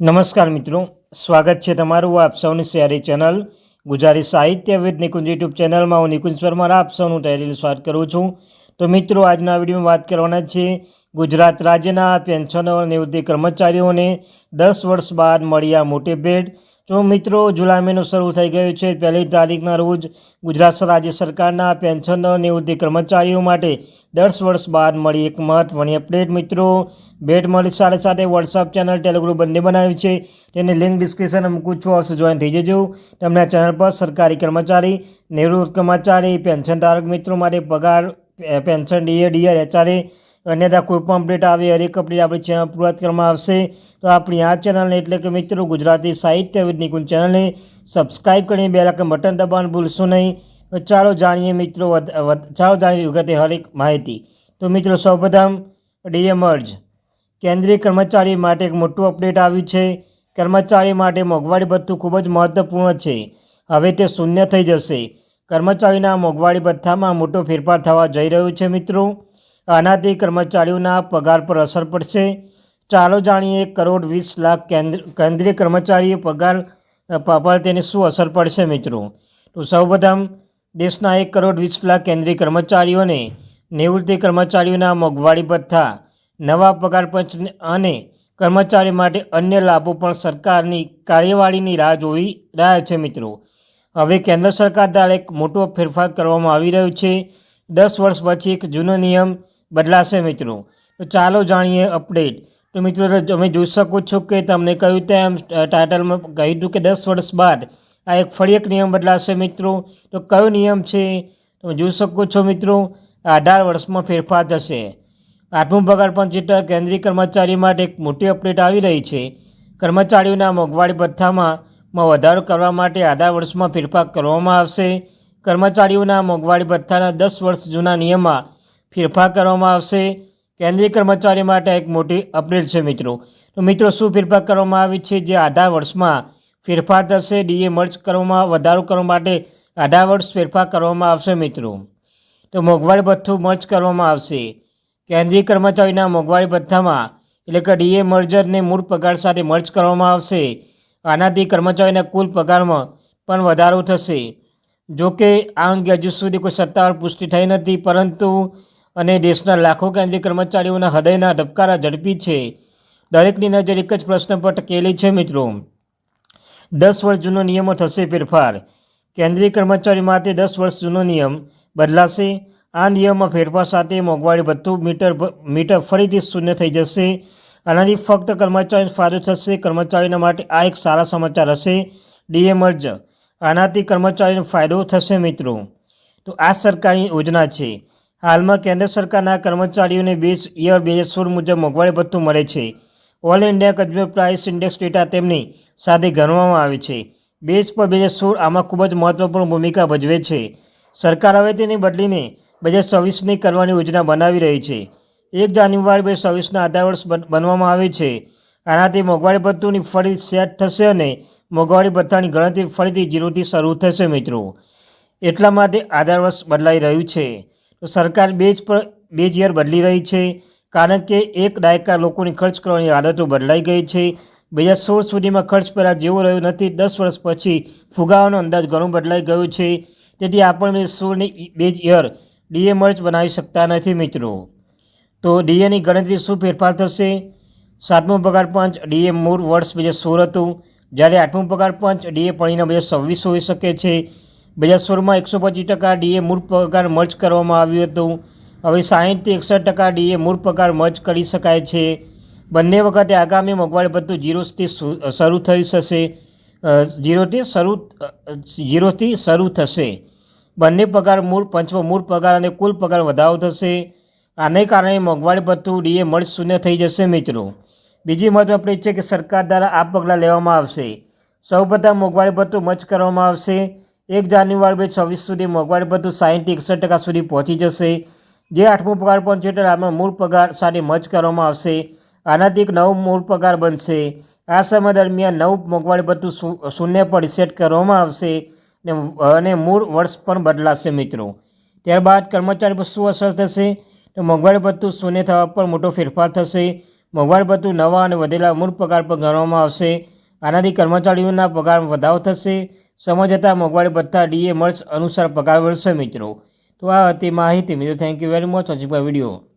નમસ્કાર મિત્રો, સ્વાગત છે તમારું આપ સૌની શહેરી ચેનલ ગુજરાતી સાહિત્ય વિદ નિકુંજ યુટ્યુબ ચેનલમાં. હું નિકુંજ પરમાર આપ સૌનું તહેરીલ સ્વાગત કરું છું. તો મિત્રો, આજના વિડીયોમાં વાત કરવાના છે ગુજરાત રાજ્યના પેન્શનો નિવૃત્તિ કર્મચારીઓને દસ વર્ષ બાદ મળ્યા મોટી ભેટ. તો મિત્રો, જુલાઈ મહિનો શરૂ થઈ ગયો છે. પહેલી તારીખના રોજ ગુજરાત રાજ્ય સરકારના પેન્શનો નિવૃત્તિ કર્મચારીઓ માટે દસ વર્ષ બાદ મળી એક મહત્વની અપડેટ, મિત્રો. ભેટ મળી સાથે સાથે વોટ્સઅપ ચેનલ ટેલિગ્રુપ બંને બનાવ્યું છે. તેની લિંક ડિસ્ક્રિપ્શન મૂકું છું. આવશે જોઈન થઈ જજો. તમને આ ચેનલ પર સરકારી કર્મચારી, નિવૃત્ત કર્મચારી પેન્શન ધારક મિત્રો માટે પગાર પેન્શન ડીએ ડીઆર એચઆરએ અન્યથા કોઈ પણ અપડેટ આવે, હરેક અપડેટ આપણી ચેનલ પૂરા કરવામાં આવશે. તો આપણી આ ચેનલને એટલે કે મિત્રો ગુજરાતી સાહિત્ય નિકુંજ ચેનલને સબસ્ક્રાઇબ કરીને બે લાખ બટન દબાવવાનું ભૂલશો નહીં. ચાલો જાણીએ મિત્રો ચાલો જાણીએ વિગતે હરેક માહિતી. તો મિત્રો સૌપ્રથમ ડીએ મર્જ કેન્દ્રીય કર્મચારી માટે એક મોટું અપડેટ આવ્યું છે. કર્મચારી માટે મોંઘવારી ભથ્થું ખૂબ જ મહત્વપૂર્ણ છે. હવે તે શૂન્ય થઈ જશે. કર્મચારીના મોંઘવારી ભથ્થામાં મોટો ફેરફાર થવા જઈ રહ્યો છે મિત્રો. આનાથી કર્મચારીઓના પગાર પર અસર પડશે. ચાલો જાણીએ એક કરોડ વીસ લાખ કેન્દ્ર, કેન્દ્રીય કર્મચારીઓ પગાર પર તેની શું અસર પડશે મિત્રો? તો સૌપ્રથમ દેશના એક કરોડ વીસ લાખ કેન્દ્રીય કર્મચારીઓને નિવૃત્તિ કર્મચારીઓના મોંઘવારી ભથ્થા, નવા પગાર પંચ અને કર્મચારી માટે અન્ય લાભો પણ સરકારની કાર્યવાહીની રાહ જોઈ રહ્યા છે મિત્રો. હવે કેન્દ્ર સરકાર દ્વારા એક મોટો ફેરફાર કરવામાં આવી રહ્યો છે. દસ વર્ષ પછી એક જૂનો નિયમ બદલાશે મિત્રો. તો ચાલો જાણીએ અપડેટ. તો મિત્રો, તમે જોઈ શકો છો કે તમને કહ્યું તેમ ટાઇટલમાં કહ્યું હતું કે દસ વર્ષ બાદ આ એક ફરી એક નિયમ બદલાશે મિત્રો. તો કયો નિયમ છે? તમે જોઈ શકો છો મિત્રો અઢાર વર્ષમાં ફેરફાર થશે. આઠમું પગાર પંચ હેઠળ કેન્દ્રીય કર્મચારી માટે એક મોટી અપડેટ આવી રહી છે. કર્મચારીઓના મોંઘવારી ભથ્થામાં વધારો કરવા માટે આધાર વર્ષમાં ફેરફાર કરવામાં આવશે. કર્મચારીઓના મોંઘવારી ભથ્થાના દસ વર્ષ જૂના નિયમમાં ફેરફાર કરવામાં આવશે. કેન્દ્રીય કર્મચારી માટે એક મોટી અપડેટ છે મિત્રો. તો મિત્રો, શું ફેરફાર કરવામાં આવી છે? જે આધાર વર્ષમાં ફેરફાર થશે. ડીએ મર્જ કરવામાં વધારો કરવા માટે આધાર વર્ષ ફેરફાર કરવામાં આવશે મિત્રો. તો મોંઘવારી ભથ્થું મર્જ કરવામાં આવશે. કેન્દ્રીય કર્મચારીના મોંઘવારી ભથ્થામાં એટલે કે ડીએ મર્જરને મૂળ પગાર સાથે મર્જ કરવામાં આવશે. આનાથી કર્મચારીના કુલ પગારમાં પણ વધારો થશે. જો કે આ અંગે હજુ સુધી કોઈ સત્તાવાર પુષ્ટિ થઈ નથી, પરંતુ અને દેશના લાખો કેન્દ્રીય કર્મચારીઓના હૃદયના ધબકારા ઝડપી છે. દરેકની નજર એક જ પ્રશ્ન પર ટકેલી છે મિત્રો. દસ વર્ષ જૂનો નિયમો થશે ફેરફાર. કેન્દ્રીય કર્મચારી માટે દસ વર્ષ જૂનો નિયમ બદલાશે. આ નિયમમાં ફેરફાર સાથે મોંઘવારી ભથ્થું મીટર મીટર ફરીથી શૂન્ય થઈ જશે. આનાથી ફક્ત કર્મચારીને ફાયદો થશે. કર્મચારીના માટે આ એક સારા સમાચાર હશે. DA merge. આનાથી કર્મચારીને ફાયદો થશે મિત્રો. તો આ સરકારની યોજના છે. હાલમાં કેન્દ્ર સરકારના કર્મચારીઓને બેસ યર બે હજાર સોળ મુજબ મોંઘવારી ભથ્થું મળે છે. All India consumer price index data તેમની સાથે ગણવામાં આવે છે. બેઝ પર બે હજાર સોળ આમાં ખૂબ જ મહત્વપૂર્ણ ભૂમિકા ભજવે છે. સરકાર હવે તેને બદલીને બે હજાર છવ્વીસની કરવાની યોજના બનાવી રહી છે. એક જાન્યુઆરી બે હજાર આધાર વર્ષ બનવામાં આવે છે. આનાથી મોંઘવારી ભથ્થુની ફરી સેટ થશે અને મોંઘવારી ભથ્થાની ગણતરી ફરીથી જીરોથી શરૂ થશે મિત્રો. એટલા માટે આધાર વર્ષ બદલાઈ રહ્યું છે. તો સરકાર બેજ પર બેજ યર બદલી રહી છે. કારણ કે એક દાયકા લોકોની ખર્ચ કરવાની આદતો બદલાઈ ગઈ છે. બે હજાર સોળ સુધીમાં ખર્ચ પહેલાં જેવો રહ્યો નથી. દસ વર્ષ પછી ફુગાવાનો અંદાજ ઘણો બદલાઈ ગયો છે. તેથી આપણે બે સોળની બેજ યર ડીએ મર્ચ બનાવી શકતા નથી મિત્રો. તો ડીએની ગણતરી શું ફેરફાર થશે? સાતમો પગાર પંચ ડીએ મૂળ વર્ષ બે હજાર સોળ હતું. જ્યારે આઠમું પગાર પંચ ડીએ પડીને બે હજાર છવ્વીસ હોઈ શકે છે. બે હજાર સોળમાં એકસો પચીસ ટકા ડીએ મૂળ પગાર મર્જ કરવામાં આવ્યું હતું. હવે સાહીઠથી એકસઠ ટકા ડીએ મૂળ પગાર મર્જ કરી શકાય છે. બંને વખતે આગામી મોંઘવારી ભથ્થું જીરોથી શરૂ થયું થશે જીરોથી શરૂ જીરોથી શરૂ થશે. બંને પગાર મૂળ, પંચમો મૂળ પગાર અને કુલ પગાર વધારો થશે. આને કારણે મોંઘવારી ભથ્થું ડીએ મળ શૂન્ય થઈ જશે મિત્રો. બીજી મહત્વ આપણે છે કે સરકાર દ્વારા આ પગલાં લેવામાં આવશે. સૌપ્રથમ મોંઘવારી ભથ્થું મચ કરવામાં આવશે. એક જાન્યુઆરી બે છવ્વીસ સુધી મોંઘવારી ભથ્થું સાહીઠથી એકસઠ ટકા સુધી પહોંચી જશે. જે આઠમો પગાર પંચ હેઠળ આમાં મૂળ પગાર સાથે મચ કરવામાં આવશે. આનાથી એક નવો મૂળ પગાર બનશે. આ સમય દરમિયાન નવું મોંઘવારી ભથ્થું શૂન્ય પર સેટ કરવામાં આવશે ને અને મૂળ વર્ષ પણ બદલાશે મિત્રો. ત્યારબાદ કર્મચારી પર શું અસર થશે? તો મોંઘવારી ભથ્થું શૂન્ય થવા પર મોટો ફેરફાર થશે. મોંઘવારી ભથ્થું નવા અને વધેલા મૂળ પગાર પર ગણવામાં આવશે. આનાથી કર્મચારીઓના પગારમાં વધારો થશે. સમય જતાં મોંઘવારી ભથ્થા ડીએ મળશે અનુસાર પગાર વધશે મિત્રો. તો આ હતી માહિતી. મિત્રો thank you very much watching my video